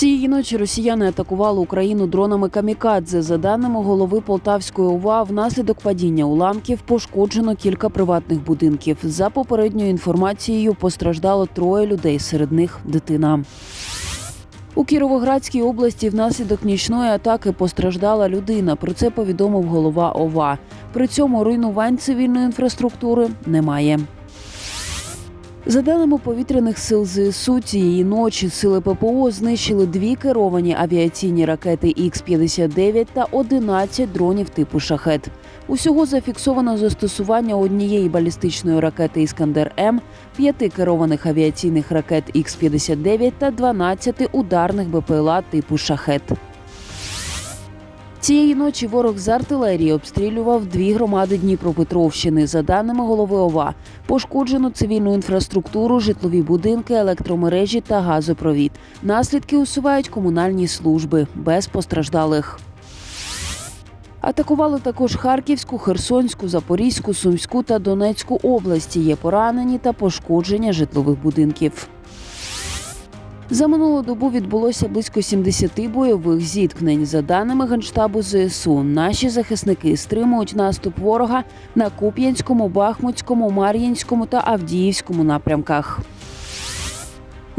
Цієї ночі росіяни атакували Україну дронами камікадзе. За даними голови Полтавської ОВА, внаслідок падіння уламків пошкоджено кілька приватних будинків. За попередньою інформацією, постраждало троє людей, серед них дитина. У Кіровоградській області внаслідок нічної атаки постраждала людина. Про це повідомив голова ОВА. При цьому руйнувань цивільної інфраструктури немає. За даними повітряних сил ЗСУ, цієї ночі сили ППО знищили дві керовані авіаційні ракети Х-59 та 11 дронів типу шахет. Усього зафіксовано застосування однієї балістичної ракети Іскандер М, п'яти керованих авіаційних ракет Х-59 та 12 ударних БПЛА типу шахет. Цієї ночі ворог з артилерії обстрілював дві громади Дніпропетровщини. За даними голови ОВА, пошкоджено цивільну інфраструктуру, житлові будинки, електромережі та газопровід. Наслідки усувають комунальні служби без постраждалих. Атакували також Харківську, Херсонську, Запорізьку, Сумську та Донецьку області. Є поранені та пошкодження житлових будинків. За минулу добу відбулося близько 70 бойових зіткнень. За даними Генштабу ЗСУ, наші захисники стримують наступ ворога на Куп'янському, Бахмутському, Мар'їнському та Авдіївському напрямках.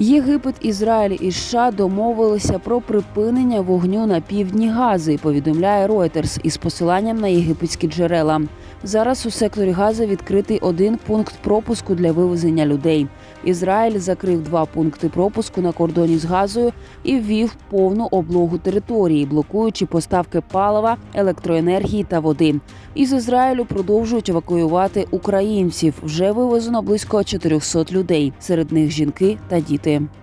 Єгипет, Ізраїль і США домовилися про припинення вогню на півдні Гази. Повідомляє Reuters із посиланням на єгипетські джерела. Зараз у секторі Гази відкритий один пункт пропуску для вивезення людей. Ізраїль закрив два пункти пропуску на кордоні з Газою і ввів повну облогу території, блокуючи поставки палива, електроенергії та води. Із Ізраїлю продовжують евакуювати українців. Вже вивезено близько 400 людей, серед них жінки та діти роки.